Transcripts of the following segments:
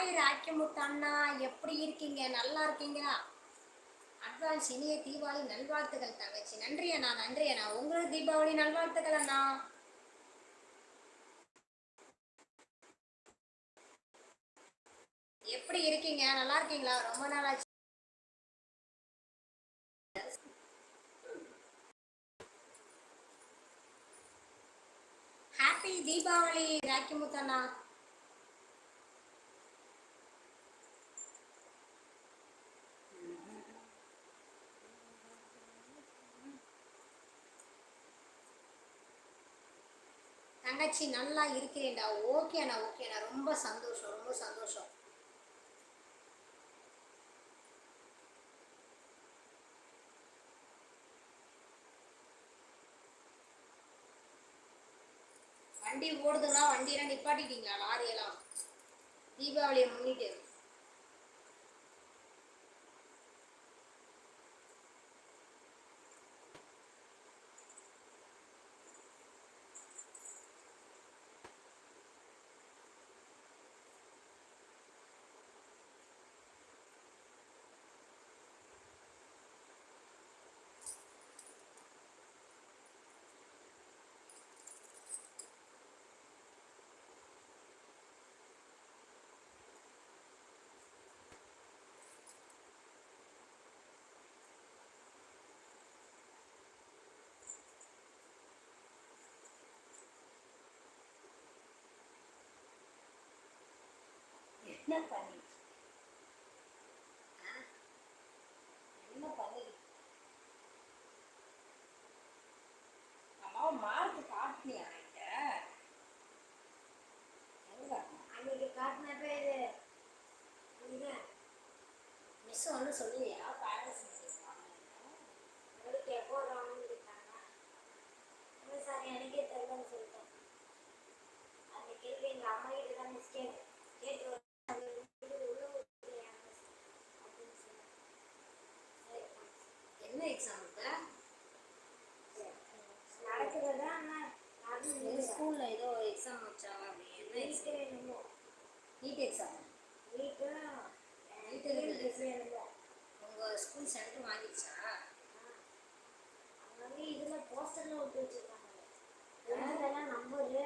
Hi ராக்கிமுத்து அண்ணா எப்படி இருக்கீங்க? நல்லா இருக்கீங்களா? அட்வான்ஸ் இனிய தீபாவளி நல்வாழ்த்துக்கள் தங்கச்சி. நன்றி அண்ணா நன்றி அண்ணா. உங்களுக்கு தீபாவளி நல்வாழ்த்துக்கள் அண்ணா. எப்படி இருக்கீங்க? நல்லா இருக்கீங்களா? ரொம்ப நாளாச்சு ஹாப்பி தீபாவளி ராக்கிமுத்து அண்ணா தங்கச்சி நல்லா இருக்கிறேன்டா ஓகேண்ணா ஓகேண்ணா ரொம்ப சந்தோஷம் ரொம்ப சந்தோஷம். வண்டி ஓடுதுன்னா வண்டியெல்லாம் நிப்பாட்டிட்டீங்களா லாரியெல்லாம்? தீபாவளியை முன்னிட்டு. என்ன பண்ணி? என்ன பண்ணி? அம்மாவை மார்க் காட்டினியா என்கிட்ட? எங்க அன்னைக்கு காட்டினப்ப இது இது மிஸ் ஒன்றும் சொல்லலையா பேரண்ட்ஸ் மீட்டிங் உங்களுக்கு எப்போ வரணும்னு கேட்டாங்க இல்லை சார் எனக்கே தெரியலன்னு சொல்லிட்டேன் அந்த கேள்வி எங்கள் அம்மா கிட்ட தான் மிஸ் கேட்டு கேட்டு வர- அது வந்து உள்ள விட்டுலையா miss? அப்படின்னு சொன்னேன். சரி, thanks. என்ன எக்ஸாம் இப்போ நடக்குறதா ஆனால் ஸ்கூலில் ஏதோ எக்ஸாம் வச்சாங்க அப்படி என்ன எக்ஸாம் நீட் எக்ஸாம் நீட்டு உங்கள் ஸ்கூல் சென்டர் வாங்கிடுச்சா இதில் போஸ்டரில் ஒட்டி வச்சுருக்காங்க. நம்பரு.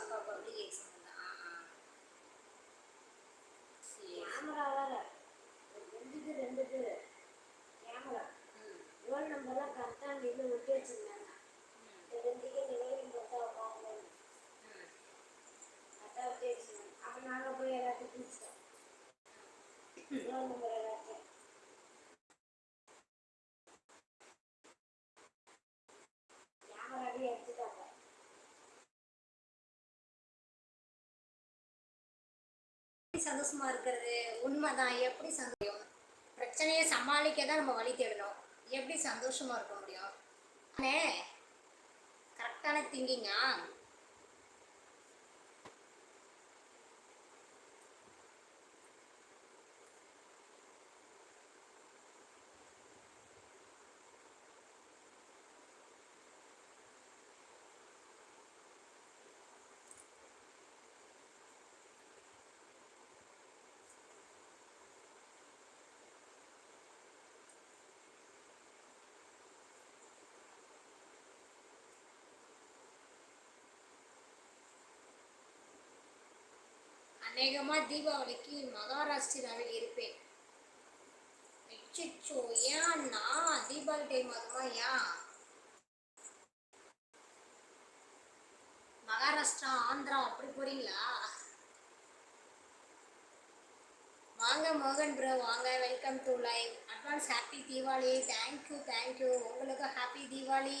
அப்பா பப்ளிக் எக்ஸாம் தான் கேமரா வேற. ரெண்டுக்கு ரெண்டுக்கு. கேமரா ரோல் நம்பர்லாம் கரெக்டாக அந்த இதில் ஒட்டி வச்சுருந்தாங்க. ரெண்டுக்கு நிலையம் பார்த்தா உட்காந்து கரெக்டாக ஒட்டி வச்சுருந்தாங்க. நாங்கள் போய் எல்லாத்துக்கும் ரோல் நம்பர் எல்லாத்தையும். எடுத்துட்டாங்க எப்படி சந்தோஷமா இருக்கிறது? உண்மைதான். எப்படி சந்தோஷம்? பிரச்சனையை சமாளிக்க தான் நம்ம வழி தேடணும். எப்படி சந்தோஷமா இருக்க முடியும்? கரெக்டான திங்கிங்கா அநேகமாக தீபாவளிக்கு மகாராஷ்டிராவில் இருப்பேன். அச்சோ நான் தீபாவளி டைம் அதுவா ஏன் மகாராஷ்டிரா ஆந்திரா அப்படி போறீங்களா? வாங்க மோகன் ப்ரோ வாங்க. Welcome to live advance happy Deepavali. Thank you thank you உங்களுக்கு ஹாப்பி தீபாவளி.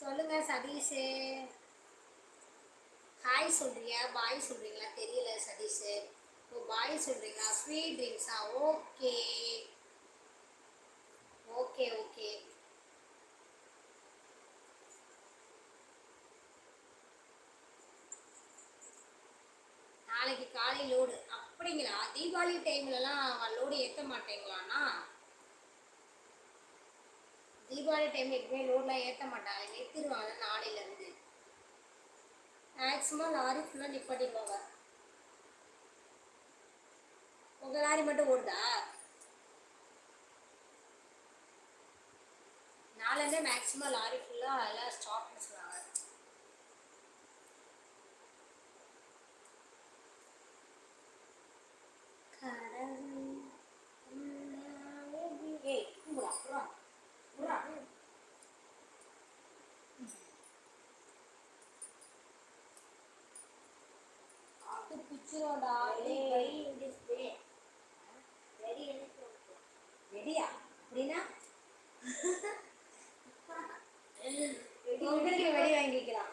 சொல்லுங்க சதீஷ். ஹாய் சொல்கிறீங்க பாய் சொல்கிறீங்களா தெரியல சதீஷ். ஓ பாய் சொல்கிறீங்களா ஸ்வீட் ட்ரிங்க்ஸா ஓகே ஓகே ஓகே நாளைக்கு காலை லோடு அப்படிங்களா? தீபாவளி டைம்லலாம் லோடு ஏற்ற மாட்டேங்களாண்ணா? தீபாவளி டைம் எப்பவுமே லோட்லாம் ஏற்ற மாட்டாங்க. நிறுத்திடுவாங்க நாளையிலேருந்து மேக்ஸிமம் லாரி ஃபுல்லாக நிப்பாட்டிடுவாங்க உங்கள் லாரி மட்டும் ஓடுதா? நாளைந்தே மேக்ஸிமம் லாரி ஃபுல்லாக எல்லாம் ஸ்டாப் பண்ணுறாங்க பிச்சிரோடா ஏய் வெடியா? அப்படின்னா? உங்களுக்கு வெடி வாங்கிக்கலாம்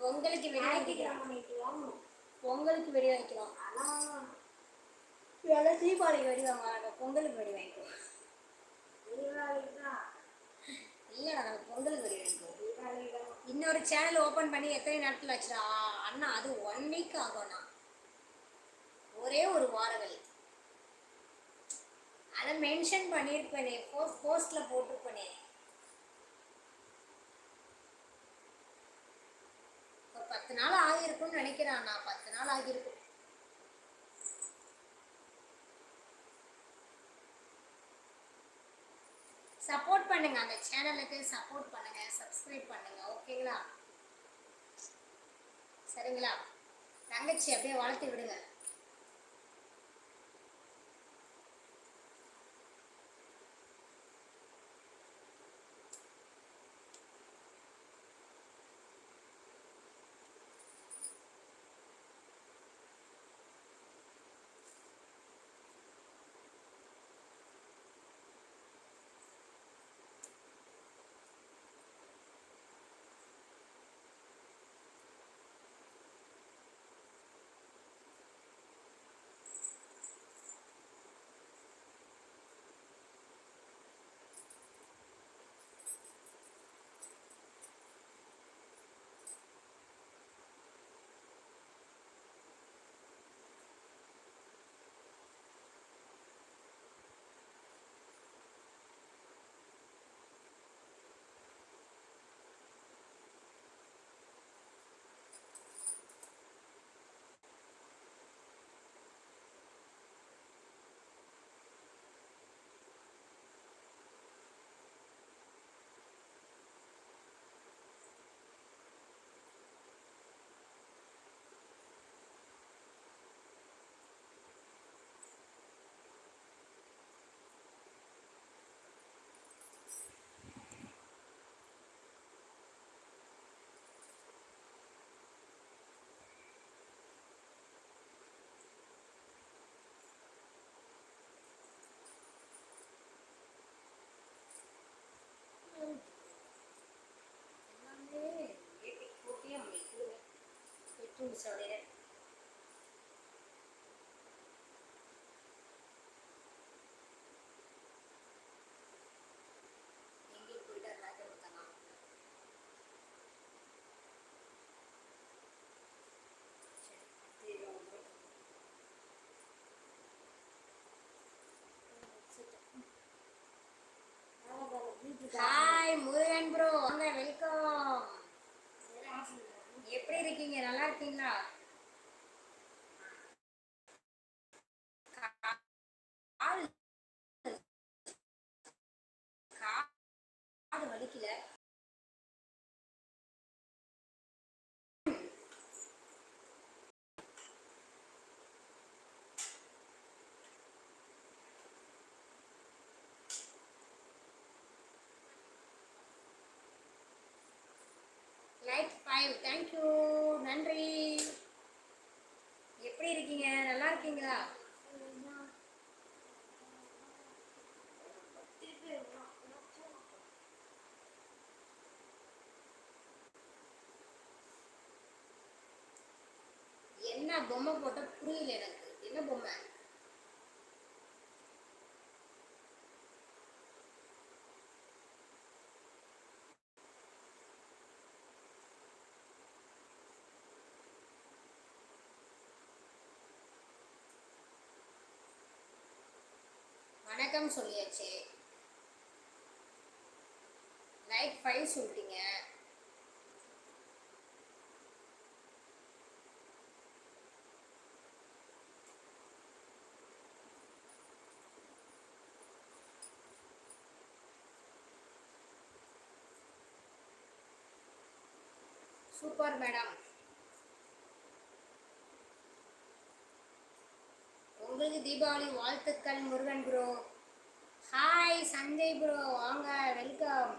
உங்களுக்கு வெடி வாங்கிக்கலாம் பொங்கலுக்கு வெடி வாங்கிக்கலாம் எல்லாம் தீபாவளிக்கு வெடி வாங்க பொங்கலுக்கு வெடி வாங்கிக்கலாம் இல்லைடா நாங்கள் பொங்கலுக்கு வெடி வாங்கிக்குவோம் இன்னொரு சேனல் ஓப்பன் பண்ணி எத்தனை நாட்கள் ஆச்சுடா? அண்ணா அது ஒன் வீக் ஆகும்ண்ணா ஒரே ஒரு வாரங்கள். அதை மென்ஷன் பண்ணியிருப்பேனே போஸ்ட் போஸ்ட்டில் போட்டிருப்பேனே. ஒரு பத்து நாள் ஆகியிருக்கும்னு நினைக்கிறேன் நான் பத்து நாள் ஆகியிருக்கும் சப்போர்ட் பண்ணுங்க. அந்த சேனலுக்கு சப்போர்ட் பண்ணுங்க. சப்ஸ்கிரைப் பண்ணுங்க. ஓகேங்களா சரிங்களா? தங்கச்சி அப்படியே வளர்த்து விடுங்க. episode நல்லா இருக்கீங்களா கால் காது வலிக்கல லைக் ஃபைவ் தேங்க்யூ நன்றி எப்படி இருக்கீங்க நல்லா இருக்கீங்களா என்ன பொம்மை போட்ட புரியல எனக்கு. என்ன பொம்மை? வணக்கம் சொல்லியாச்சு. நைட் ஃபைவ் சொல்லிட்டீங்க. சூப்பர் மேடம் உங்களுக்கு தீபாவளி வாழ்த்துக்கள் Murugan bro hi Sanjay bro வாங்க வெல்கம்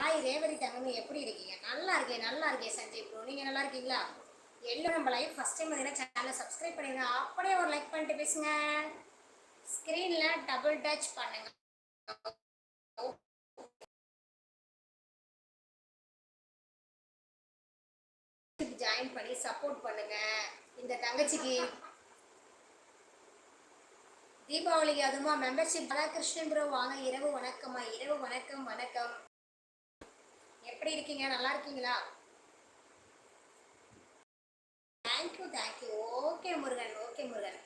ஹாய் ரேவதி தங்கமி எப்படி இருக்கீங்க? நல்லா இருக்கேன் நல்லா இருக்கேன் சஞ்சய் ப்ரோ நீங்கள் நல்லா இருக்கீங்களா? எல்லோரும் நம்ம லைஃப் ஃபஸ்ட் டைம் பார்த்தீங்கன்னா சேனலை சப்ஸ்கிரைப் பண்ணிடுங்க. அப்படியே ஒரு லைக் பண்ணிட்டு பேசுங்க. ஸ்க்ரீனில் டபுள் டச் பண்ணுங்க. ஜாயின் பண்ணி சப்போர்ட் பண்ணுங்க. இந்த தங்கச்சிக்கு தீபாவளிக்கு அதுமா மெம்பர்ஷிப் ராதாகிருஷ்ணன் ப்ரோ வாங்க. இரவு வணக்கம்மா. இரவு வணக்கம் வணக்கம். எப்படி இருக்கீங்க? நல்லா இருக்கீங்களா? Thank you thank you okay Murugan. Okay Murugan.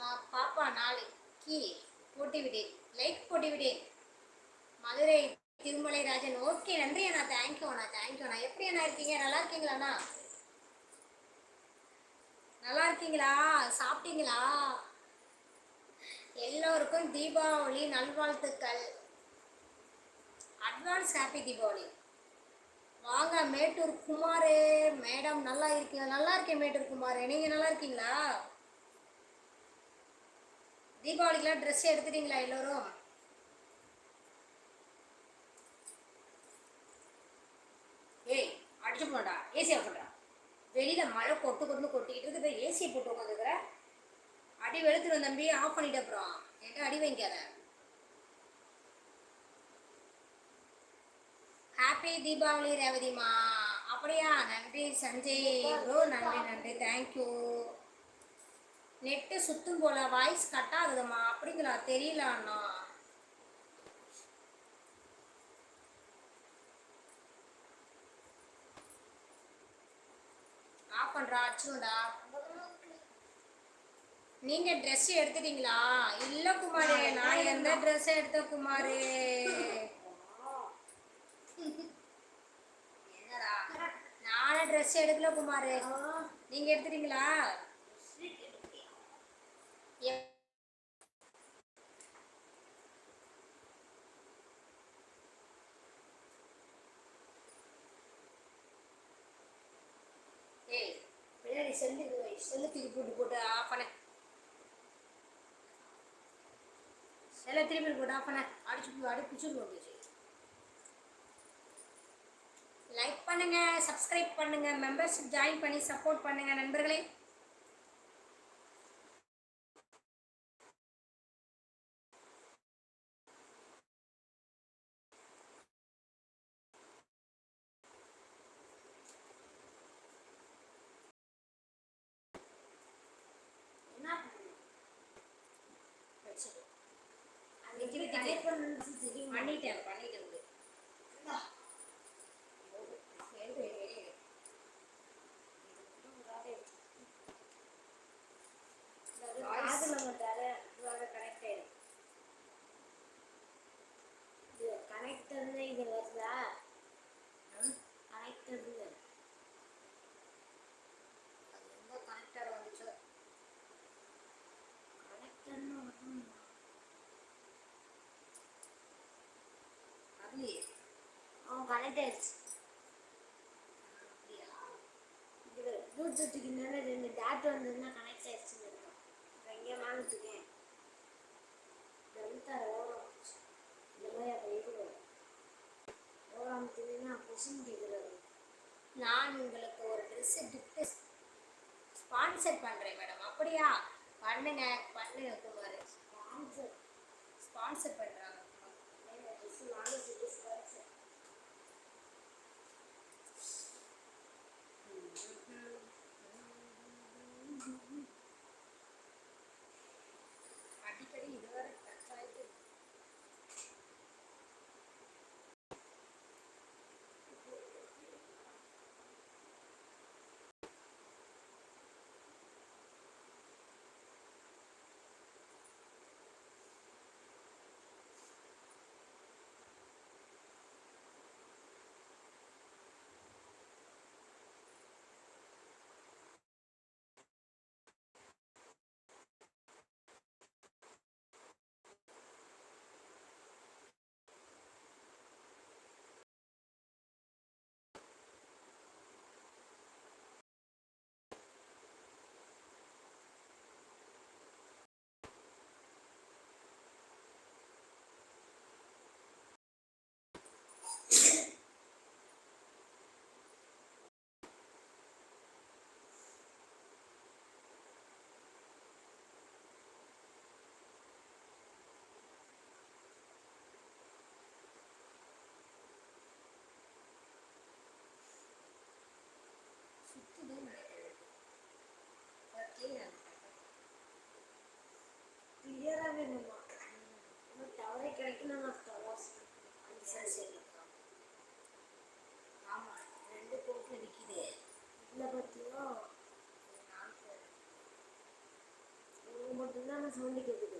ஆ, பாப்பா நாளைக்கு போட்டி விடேன் லைக் போட்டி விடேன் மதுரை திருமலை ராஜன். ஓகே நன்றி அண்ணா. தேங்க்யூ அண்ணா. தேங்க்யூ அண்ணா. எப்படி அண்ணா இருக்கீங்க? நல்லா இருக்கீங்களாண்ணா நல்லா இருக்கீங்களா? சாப்பிட்டீங்களா? எல்லோருக்கும் தீபாவளி நல்வாழ்த்துக்கள். அட்வான்ஸ் ஹாப்பி தீபாவளி வாங்க மேட்டூர் குமாரே. மேடம் நல்லா இருக்கீங்க நல்லா இருக்கேன் மேட்டூர் குமார். நீங்கள் நல்லா இருக்கீங்களா? தீபாவளிக்கெல்லாம் ட்ரெஸ் எடுத்துட்டீங்களா எல்லோரும்? ஏய் அடிச்சு போடா. ஏசியா போடுறா வெளியில் மழை கொட்டு கொண்டு கொட்டிக்கிட்டு இருக்கு ஏசியை போட்டு உட்காந்துக்கிற அடி வெளுத்துடும் தம்பி ஆஃப் பண்ணிட்டு அப்புறம். என்கிட்ட அடி வாங்கிக்காத. ஹாப்பி தீபாவளி ரேவதிமா அப்படியா? நன்றி சஞ்சய். ப்ரோ நன்றி நன்றி. தேங்க்யூ நெட்டு சுத்தும் போல வாய்ஸ் கட் ஆகுதுமா அப்படிங்களா தெரியல அண்ணா. ஆஃப் பண்ணுறா அச்சுடா நீங்க ட்ரெஸ் எடுத்துட்டீங்களா? இல்ல குமாரே நான் எந்த ட்ரெஸ் எடுத்த குமாரே? என்னடா? நானும் ட்ரெஸ் எடுக்கல குமாரே. நீங்க எடுத்துட்டீங்களா? ஏய் பின்னாடி செல்லு செல்லு திருப்பி போட்டு போட்டு ஆஃப் பண்ண. எல்லாம் திருப்பி போட்டு ஆஃப் பண்ண அடிச்சு அடி பிடிச்சு போட்டுச்சு லைக் பண்ணுங்கள் சப்ஸ்கிரைப் பண்ணுங்கள் மெம்பர்ஷிப் ஜாயின் பண்ணி சப்போர்ட் பண்ணுங்கள் நண்பர்களே. Adults. அப்படியா இது ப்ளூடூத்துக்கு மேலே ரெண்டு டேட் வந்ததுன்னா கனெக்ட் ஆயிடுச்சுன்னு இருக்கும் அப்புறம் எங்கே வாங்கிட்டுருக்கேன் டெல்டா ஓரம் இந்த மாதிரி அப்போ இது ஓரம் கொஷின் நான் உங்களுக்கு ஒரு ட்ரெஸ்ஸு கிஃப்ட்டு ஸ்பான்சர் பண்ணுறேன் மேடம் அப்படியா? பண்ணுங்க. பண்ணுங்க குமார். ஸ்பான்சர் ஸ்பான்சர் பண்ணுறேன் சவுண்டு கேட்குது